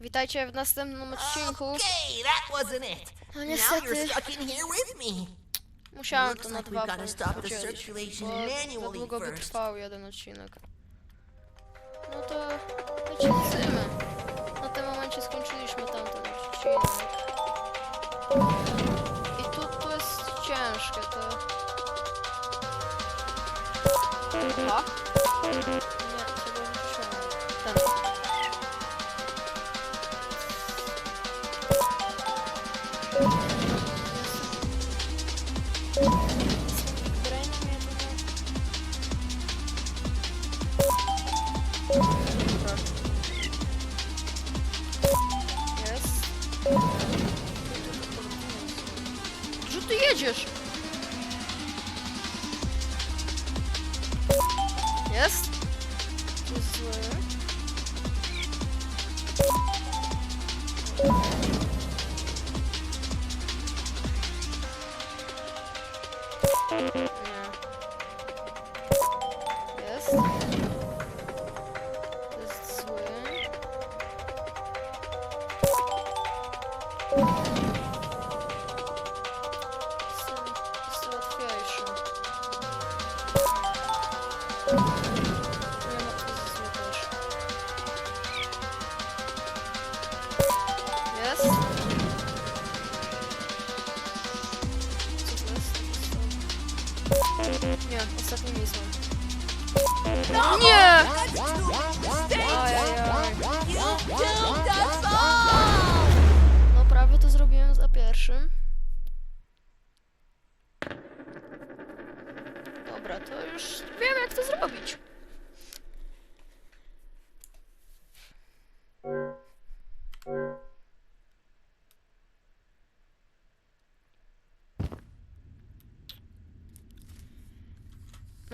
Witajcie w następnym odcinku. Okay, that wasn't it. No Now niestety. you're stuck in here with me. Musiałem Looks to na like dwa we've gotta stop the podzielić, circulation bo za manually długo by first. trwał jeden odcinek. No to lecimy. Na tym momencie skończyliśmy tamten odcinek. I tu, tu jest ciężkie to. Ha?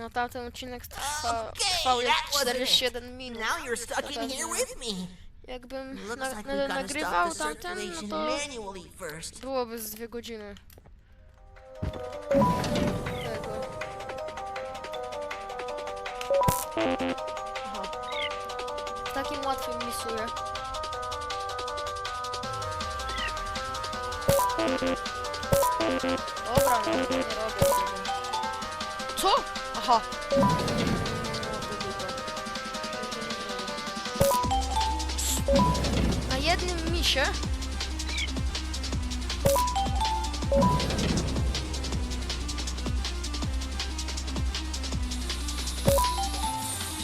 No tamten odcinek trwa, trwał jak 41 minut. Now you're stuck in here with me. Jakbym na, na, nagrywał tamten, no to byłoby z dwie godziny. Tego. Aha. Takim łatwym misuję. Dobra, no, nie robię? Aha. Na jednym misie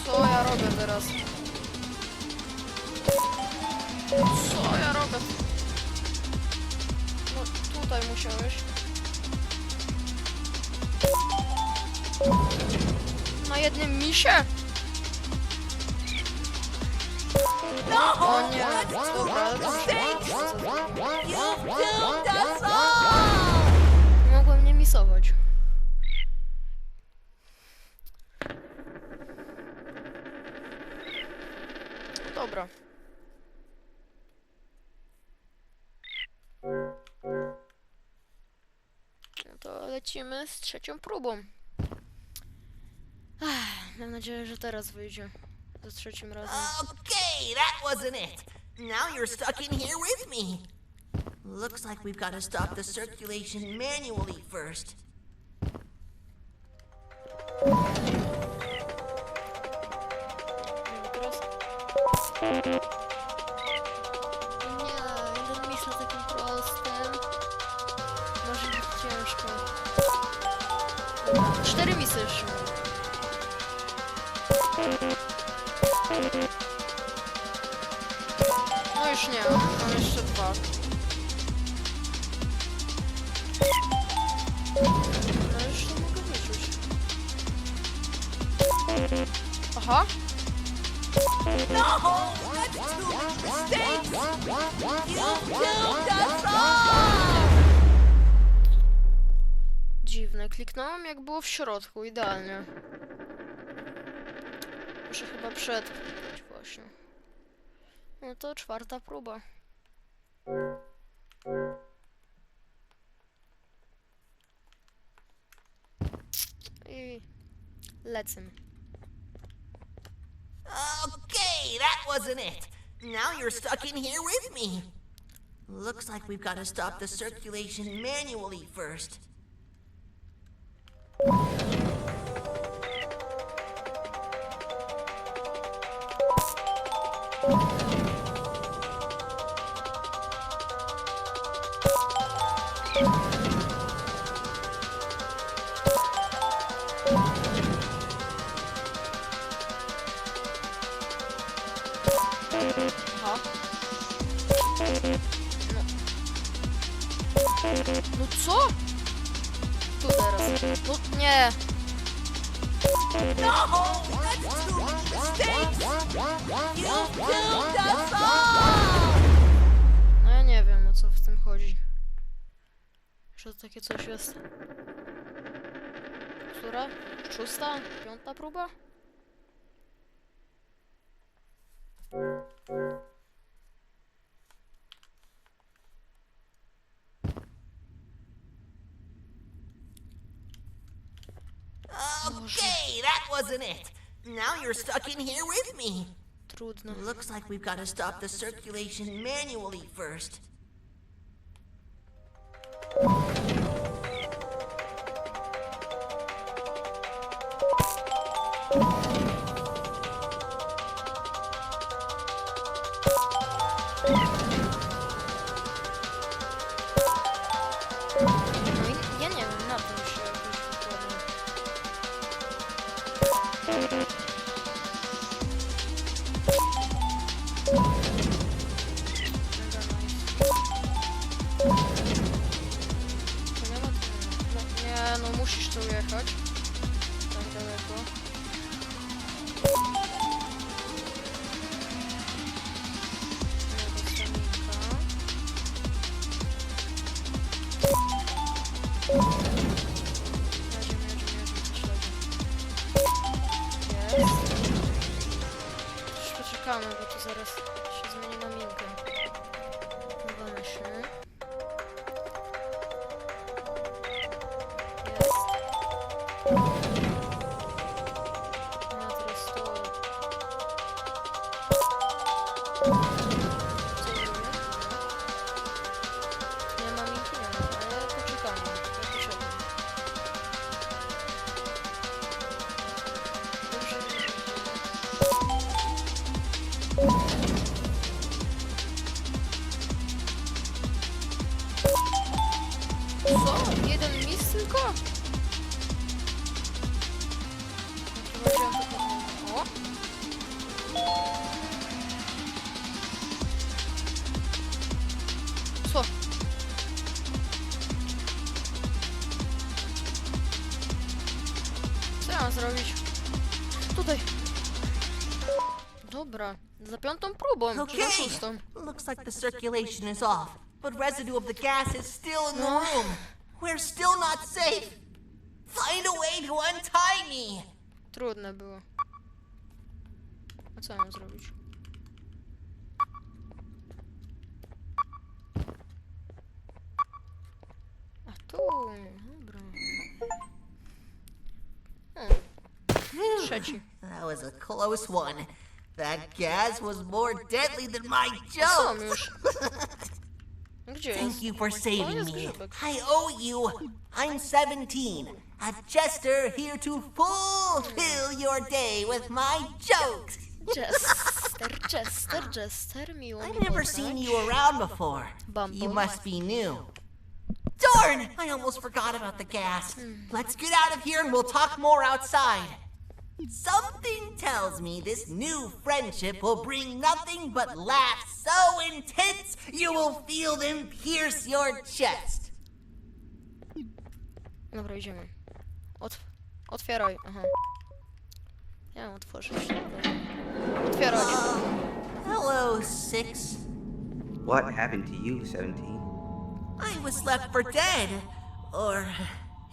Co ja robię teraz? Co ja robię? No tutaj musiałeś. Jednym misie? O nie, dobra, Nie mogłem nie misować. Dobra. No to lecimy z trzecią próbą. Ach, mam nadzieję, że teraz wyjdzie. Za trzecim razem. Okay, that wasn't it. Now you're stuck in here with me. Looks like we've got to stop the circulation manually first. Nie, jeden mis na takim prostym. Może być ciężko. Cztery misy jeszcze. No już nie, mam jeszcze dwa. No już to mogę wyczuć. Aha. Dziwne, kliknąłem jak było w środku, idealnie. Muszę chyba przedklikać właśnie. No to czwarta próba. I lecimy. Okay, that wasn't it. Now you're stuck in here with me. Looks like we've got to stop the circulation manually first. Że takie coś jest. Która? Szósta? Piąta próba? Okay, that wasn't it. Now you're stuck in here with me. Trudno. Looks like we've got to stop the circulation manually first. Thank you Już poczekamy, bo to zaraz Okay, szóstą? looks like the circulation is off, but residue of the gas is still in the room. We're still not safe. Find a way to untie me. Trudne było. A co mam zrobić? A tu, dobra. Hmm. Trzeci. That was a close one. That gas was more deadly than my Są joke. już. Gdzie jest? Thank you for saving me. I owe you. I'm 17, a jester here to fulfill your day with my jokes. Jester, Jester, Jester, miło I've never seen you around before. You must be new. Darn! I almost forgot about the gas. Let's get out of here and we'll talk more outside. Something tells me this new friendship will bring nothing but laughs so intense you will feel them pierce your chest. Dobra, idziemy. Otw otwieraj, aha. Ja mam otworzyć. Dobra. Otwierać. Hello, Six. What happened to you, 17? I was left for dead. Or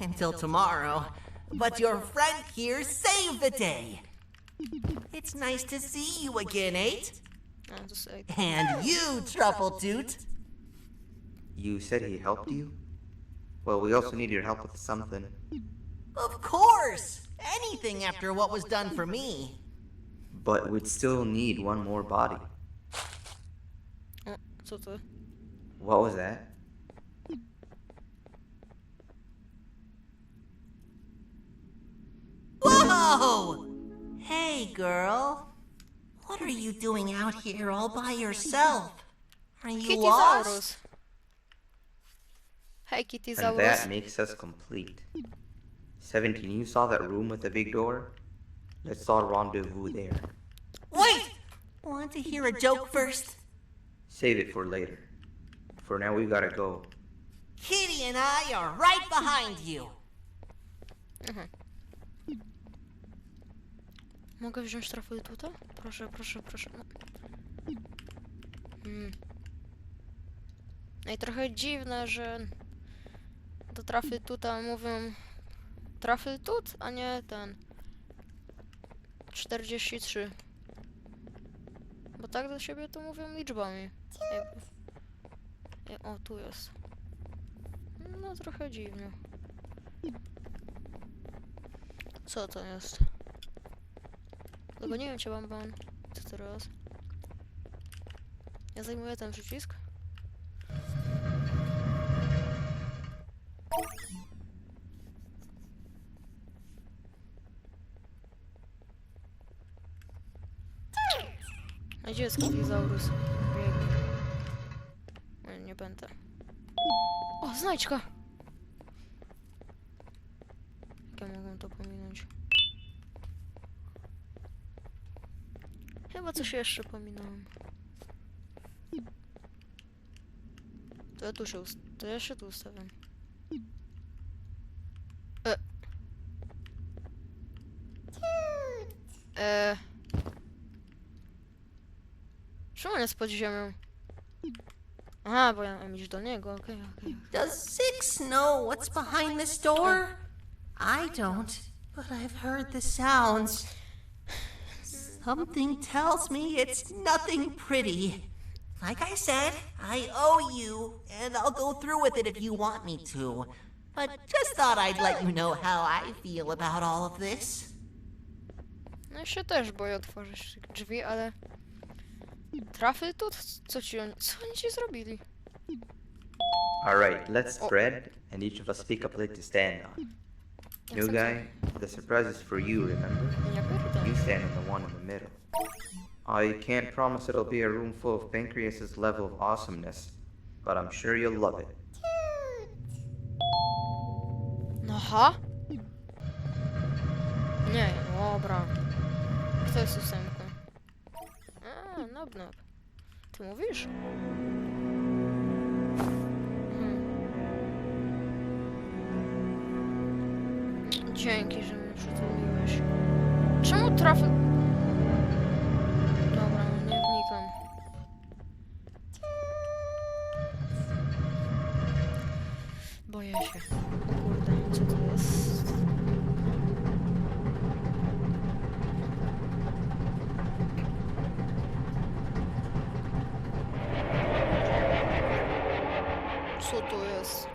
until tomorrow. But your friend here saved the day. It's nice to see you again, Eight. A, to sobie... And you, Truffle Toot. You said he helped you? Well, we also need your help with something. Of course! Anything after what was done for me. But we'd still need one more body. O, co to? What was that? Whoa! Hey, girl. What are you doing out here all by yourself? Are you lost? Kittyzaurus. Hej, And that makes us complete. 17, you saw that room with the big door? Let's all rendezvous there. Wait! Want to hear a joke first? Save it for later. For now, we gotta go. Kitty and I are right behind you. Mogę wziąć trafy tutaj? Proszę, proszę, proszę. No. Mm. No i trochę dziwne, że do trafy tutaj mówią trafy tut, a nie ten 43. Bo tak do siebie to mówią liczbami. Jakby. O, tu jest. No trochę dziwnie. Co to jest? Dogoniłem cię, Bamban. Co teraz? Ja zajmuję ten przycisk. A gdzie jest Kiwizaurus? Nie, nie będę. O, znajdźka! Jak ja mogę to pominąć? Chyba coś jeszcze pominąłem. To ja tu się to ja się tu ustawiam. E. E. Czemu on jest pod ziemią? Aha, bo ja mam iść do niego, okej, okej. Does Six know what's behind this door? I don't, but I've heard the sounds. Something tells me it's nothing pretty. Like I said, I owe you, and I'll go through with it if you want me to. But just thought I'd let you know how I feel about all of this. No ja się też boję otworzyć tych drzwi, ale... Trafy tu? Co ci oni... Co oni ci zrobili? Alright, let's spread, and each of us pick a plate to stand on. New guy, the surprise is for you, remember? You stand in the one in the middle. I can't promise it'll be a room full of Pancreas's level of awesomeness, but I'm sure you'll love it. No ha? Nie, dobra. Kto jest ósemką? A, nob, nob. Ty mówisz? Dzięki, że mnie przytuliłeś. Czemu trafił... Dobra, no nie wnikam. Boję się. Kurde, co to jest? Co to jest?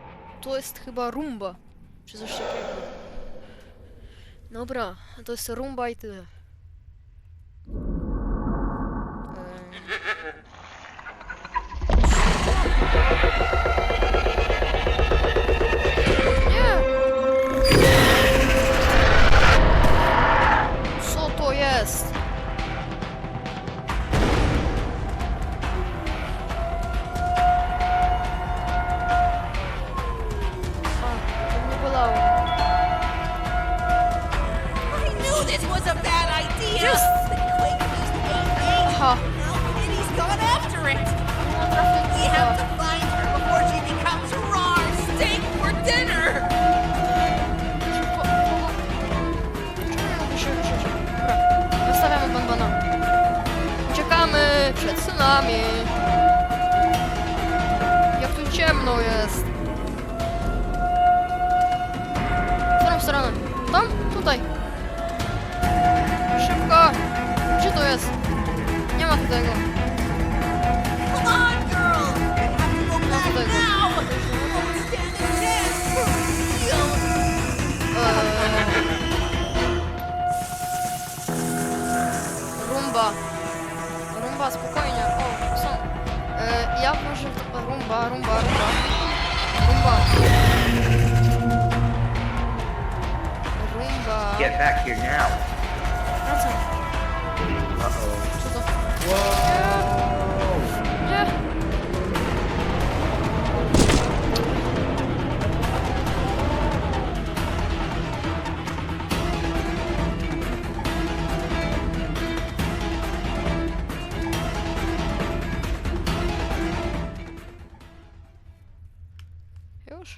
To jest chyba rumba. Czy coś takiego. Dobra, to jest rumba i tyle.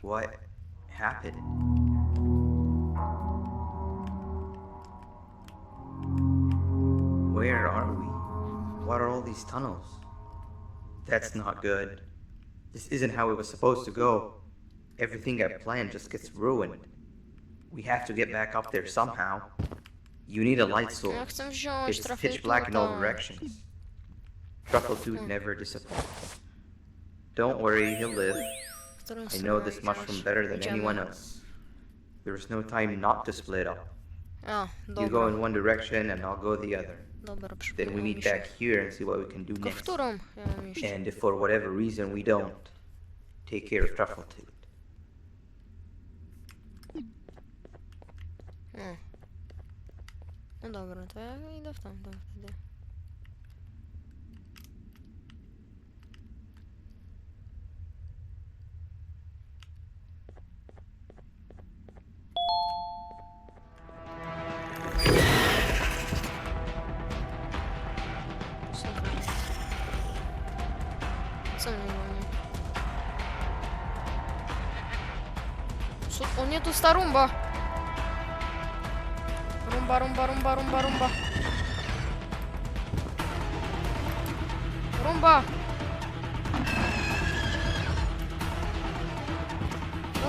What happened? Where are we? What are all these tunnels? That's not good. This isn't how it was supposed to go. Everything I planned just gets ruined. We have to get back up there somehow. You need a light source. It's pitch black in all directions. Truffletude never disappoints. Don't worry, he'll live. I know this mushroom better than anyone else. There's no time not to split up. Ah, you go in one direction and I'll go the other. Then we meet back here and see what we can do next. którą ja mam iść? And if for whatever reason we don't, take care of Truffletude. No. Hmm. No dobra, to ja idę w tamtą wtedy. Mnie goni? Co? O nie, to sta rumba! Rumba, rumba, rumba, rumba, rumba. Rumba!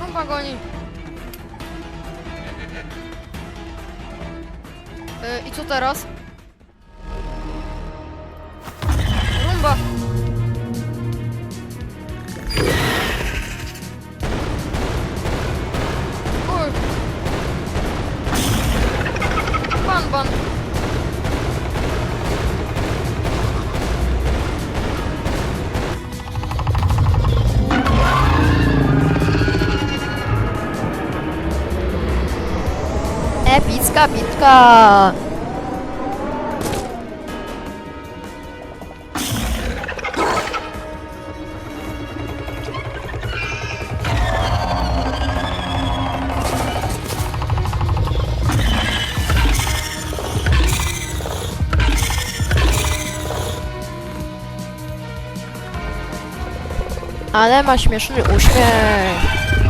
Rumba goni. E, I co teraz? Bitka! Ale ma śmieszny uśmiech.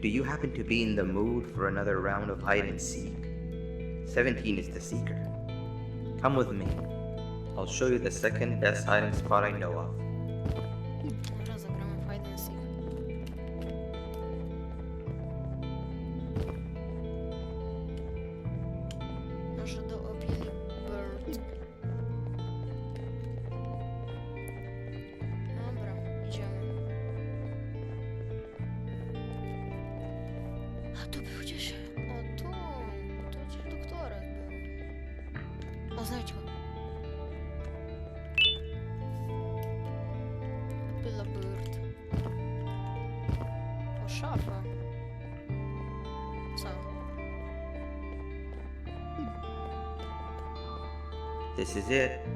Do you happen to be in the mood for another round of hide and seek? 17 is the seeker. Come with me. I'll show you the second best hiding spot I know of. Bird. This is it.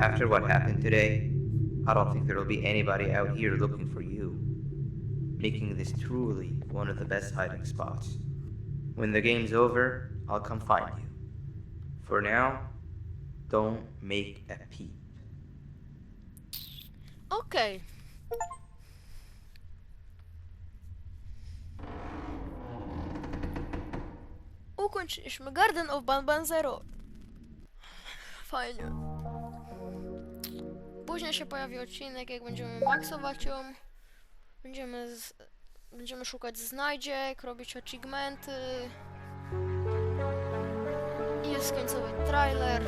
After what happened today, I don't think there'll be anybody out here looking for you, making this truly one of the best hiding spots. When the game's over, I'll come find you. For now, Don't make a peep. Ukończyliśmy Garden of Banban Zero. Fajnie. Później się pojawi odcinek, jak będziemy maksować ją. Będziemy, z... będziemy szukać znajdziek, robić achievementy. I jest końcowy trailer.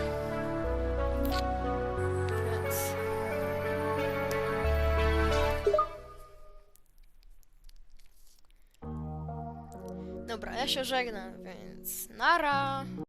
Się żegnam, więc nara.